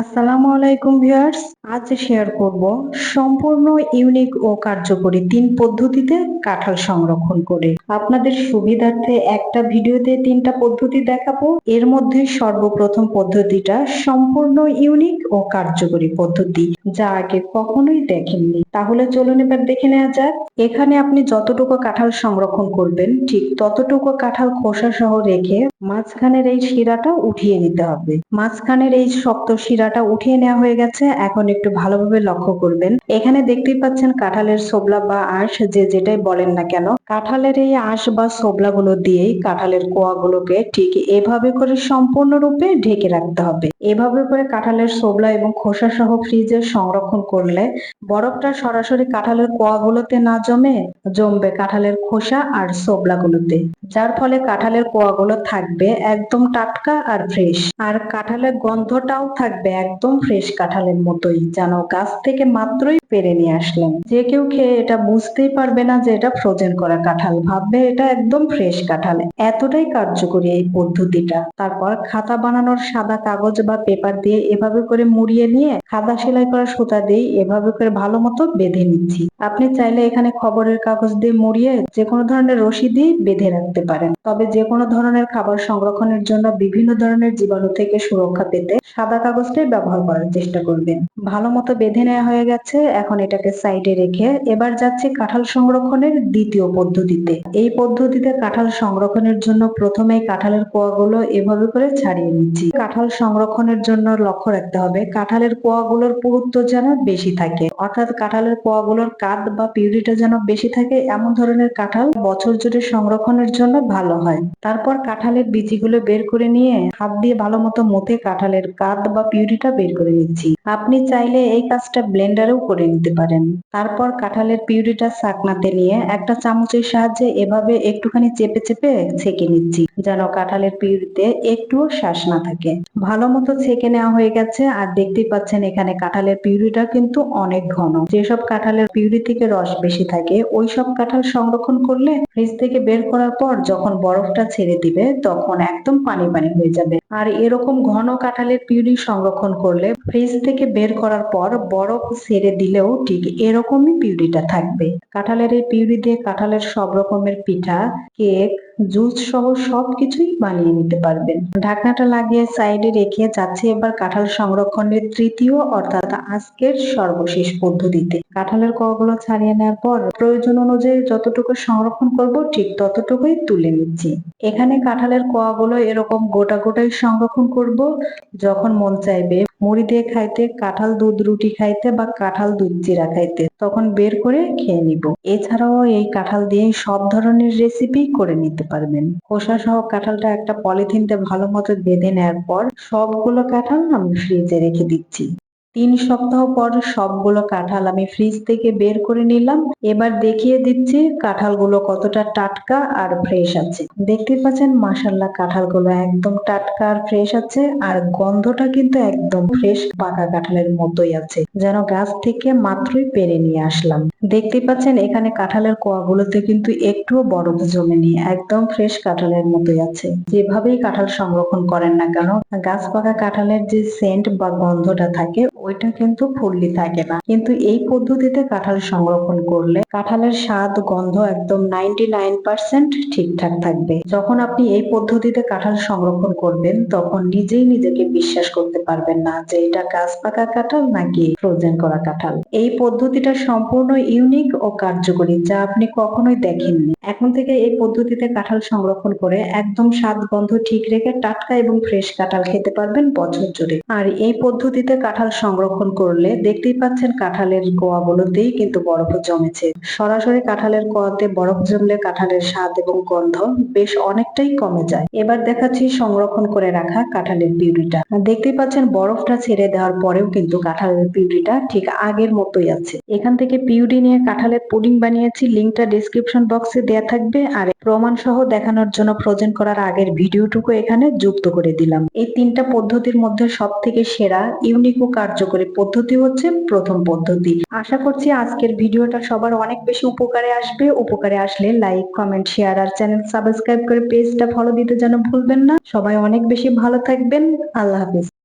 আসসালামু আলাইকুম ভিউয়ার্স, আজ শেয়ার করব সম্পূর্ণ, ইউনিক ও কার্যকরী তিন পদ্ধতিতে কাঁঠাল সংরক্ষণ করে। আপনাদের সুবিধার্থে একটা ভিডিওতে তিনটা পদ্ধতি দেখাবো। এর মধ্যে সর্বপ্রথম পদ্ধতিটা সম্পূর্ণ ইউনিক ও কার্যকরী পদ্ধতি, যা আগে কখনোই দেখেননি। তাহলে চলুন এবার দেখে নেওয়া যাক। এখানে আপনি যতটুকু কাঁঠাল সংরক্ষণ করবেন, ঠিক ততটুকু কাঁঠাল খোসা সহ রেখে মাঝখানের এই শিরাটা উঠিয়ে নিতে হবে। মাঝখানের এই শক্ত শিরাটা উঠিয়ে নেওয়া হয়ে গেছে, এখন একটু ভালোভাবে লক্ষ্য করবেন। এখানে দেখতেই পাচ্ছেন কাঁঠালের সোবলা বা আঁশ, যে যেটাই বলেন না কেন, কাঁঠালের এই আঁশ বা সোবলা গুলো দিয়েই কাঁঠালের কোয়াগুলোকে ঠিক এভাবে করে সম্পূর্ণরূপে ঢেকে রাখতে হবে। এভাবে করে কাঁঠালের সোবলা এবং খোসা সহ ফ্রিজে সংরক্ষণ করলে বরফটা সরাসরি কাঁঠালের কোয়াগুলোতে না জমে, জমবে কাঁঠালের খোসা আর সোবলাগুলোতে যার ফলে কাঁঠালের কোয়াগুলো থাকবে একদম টাটকা আর ফ্রেশ। আর কাঁঠালের গন্ধটাও থাকবে একদম ফ্রেশ কাঁঠালের মতোই, যেন গাছ থেকে মাত্রই পেরে নিয়ে আসলেন। যে কেউ খেয়ে এটা বুঝতেই পারবে না যে এটা ফ্রোজেন করা কাঁঠাল। ভাববে এটা একদম ফ্রেশ কাঁঠাল। এতটাই কার্যকরী এই পদ্ধতিটা। তারপর খাতা বানানোর সাদা কাগজ বা পেপার দিয়ে এভাবে করে মুড়িয়ে নিয়ে খাদা সেলাই করা সুতা দিয়ে এভাবে করে ভালো মতো বেঁধে নিচ্ছি। আপনি চাইলে এখানে খবরের কাগজ দিয়ে মুড়িয়ে যে কোনো ধরনের রশি দিয়ে বেঁধে রাখতে পারেন। তবে যে কোনো ধরনের খাবার সংরক্ষণের জন্য বিভিন্ন ধরনের জীবাণু থেকে সুরক্ষা পেতে সাদা কাগজটাই ব্যবহার করার চেষ্টা করবেন। ভালো মতো বেঁধে নেওয়া হয়ে গেছে, এখন এটাকে সাইডে রেখে এবার যাচ্ছে কাঁঠাল সংরক্ষণের দ্বিতীয় পদ্ধতিতে। এই পদ্ধতিতে কাঁঠাল সংরক্ষণের জন্য প্রথমে কাঁঠালের কোয়াগুলো এভাবে করে ছাড়িয়ে নিচ্ছি। কাঁঠাল সংরক্ষণের জন্য লক্ষ্য রাখতে হবে। কাঁঠালের কোয়াগুলোর পুরুত্ব যেন বেশি থাকে। অর্থাৎ কাঁঠালের কোয়াগুলোর কাদ বা পিউরিটা যেন বেশি থাকে, এমন ধরনের কাঁঠাল বছর জুড়ে সংরক্ষণের জন্য ভালো হয়। তারপর কাঁঠালের বিচিগুলো বের করে নিয়ে হাত দিয়ে ভালো মতো মতে কাঁঠালের কাদ বা পিউরিটা বের করে নিচ্ছি। আপনি চাইলে এই কাজটা ব্লেন্ডারেও করে নিতে পারেন। তারপর কাঁঠালের পিউরিটা চাকনাতে নিয়ে একটা চামচের সাহায্যে এভাবে একটুখানি চেপে চেপে ছেঁকে নিচ্ছি, যেন কাঁঠালের পিউরিতে একটুও শ্বাস না থাকে। ভালো মতো ছেঁকে নেওয়া হয়ে গেছে আর দেখতেই পাচ্ছেন এখানে কাঁঠালের পিউরিটা কিন্তু অনেক ঘন। যেসব কাঁঠালের পিউরি থেকে রস বেশি থাকে ওই সব কাঁঠাল সংরক্ষণ করলে ফ্রিজ থেকে বের করার পর যখন বরফটা ছেড়ে দিবে, তখন একদম পানি পানি হয়ে যাবে। আর এরকম ঘন কাঁঠালের পিউরি সংরক্ষণ করলে ফ্রিজ থেকে বের করার পর বরফ ছেড়ে দিলেও ঠিক এরকমই পিউরিটা থাকবে। কাঁঠালের এই পিউরি দিয়ে কাঁঠালের সব রকমের পিঠা, কেক জুস সহ সবকিছুই বানিয়ে নিতে পারবেন। ঢাকনাটা লাগিয়ে সাইডে রেখে যাচ্ছে এবার কাঁঠাল সংরক্ষণের তৃতীয় অর্থাৎ আজকের সর্বশেষ পদ্ধতিতে। কাঁঠালের কগুলো ছাড়িয়ে নেওয়ার পর প্রয়োজন অনুযায়ী যতটুকু সংরক্ষণ করব, ঠিক ততটুকুই তুলে নিচ্ছি। এখানে কাঁঠালের কোয়াগুলো এরকম গোটা গোটাই সংরক্ষণ করব, যখন মন চাইবে। মুড়ি দিয়ে খাইতে, কাঁঠাল দুধ, রুটি খাইতে বা কাঁঠাল দুধ জিরা খাইতে, তখন বের করে খেয়ে নিব। এছাড়াও এই কাঁঠাল দিয়ে সব ধরনের রেসিপি করে নিতে পারবেন। খোসা সহ কাঁঠালটা একটা পলিথিনতে ভালো মতো বেঁধে নেওয়ার পর সবগুলো কাঁঠাল আমি ফ্রিজে রেখে দিচ্ছি। তিন সপ্তাহ পর সবগুলো কাঁঠাল আমি ফ্রিজ থেকে বের করে নিলাম। এবার দেখিয়ে দিচ্ছি কাঁঠালগুলো কতটা টাটকা আর ফ্রেশ আছে। দেখতে পাচ্ছেন মাসাল্লাহ কাঁঠালগুলো একদম টাটকা আর ফ্রেশ আছে আর গন্ধটা কিন্তু একদম ফ্রেশ পাকা কাঁঠালের মতোই আছে। যেন গাছ থেকে মাত্রই পেরে নিয়ে আসলাম। দেখতে পাচ্ছেন, এখানে কাঁঠালের কোয়াগুলোতে কিন্তু একটুও বরফ জমেনি, একদম ফ্রেশ কাঁঠালের মতোই আছে। যেভাবেই কাঁঠাল সংরক্ষণ করেন না কেন, গাছ পাকা কাঁঠালের যে সেন্ট বা গন্ধটা থাকে ওইটা কিন্তু ফুললি থাকে না। কিন্তু এই পদ্ধতিতে কাঁঠাল সংরক্ষণ করলে কাঁঠালের স্বাদ, গন্ধ একদম নাইনটি নাইন পার্সেন্ট ঠিকঠাক থাকবে। যখন আপনি এই পদ্ধতিতে কাঁঠাল সংরক্ষণ করবেন, তখন নিজেই নিজেকে বিশ্বাস করতে পারবেন না যে এটা গাছ পাকা কাঁঠাল নাকি ফ্রোজেন করা কাঁঠাল। এই পদ্ধতিটা সম্পূর্ণ ইউনিক ও কার্যকরী যা আপনি কখনোই দেখেননি। এখন থেকে এই পদ্ধতিতে কাঁঠাল সংরক্ষণ করে একদম স্বাদ, গন্ধ ঠিক রেখে টাটকা এবং ফ্রেশ কাঁঠাল খেতে পারবেন বছর জুড়ে। আর এই পদ্ধতিতে কাঁঠাল সংরক্ষণ করলে দেখতেই পাচ্ছেন কাঁঠালের কোয়াগুলোতেই কিন্তু বরফ জমেছে। সরাসরি কাঁঠালের কোয়াতে বরফ জমলে কাঁঠালের স্বাদ এবং গন্ধ বেশ অনেকটাই কমে যায়। এবার দেখাচ্ছি সংরক্ষণ করে রাখা কাঁঠালের পিউরিটা। দেখতেই পাচ্ছেন বরফটা ছেড়ে দেওয়ার পরেও কিন্তু কাঁঠালের পিউরিটা ঠিক আগের মতোই আছে। এখান থেকে পিউরি নিয়ে কাঁঠালের পুডিং বানিয়েছি, লিঙ্কটা ডিসক্রিপশন বক্সে দেয়া থাকবে। আর প্রমাণ সহ দেখানোর জন্য ফ্রোজেন করার আগের ভিডিওটুকু এখানে যুক্ত করে দিলাম। এই তিনটা পদ্ধতির মধ্যে সব থেকে সেরা ইউনিক ও কার্যকরী পদ্ধতি হচ্ছে প্রথম পদ্ধতি। আশা করছি আজকের ভিডিওটা সবার অনেক বেশি উপকারে আসবে। উপকারে আসলে লাইক কমেন্ট শেয়ার আর চ্যানেল সাবস্ক্রাইব করে পেজটা ফলো দিতে যেন ভুলবেন না। সবাই অনেক বেশি ভালো থাকবেন। আল্লাহ হাফিজ।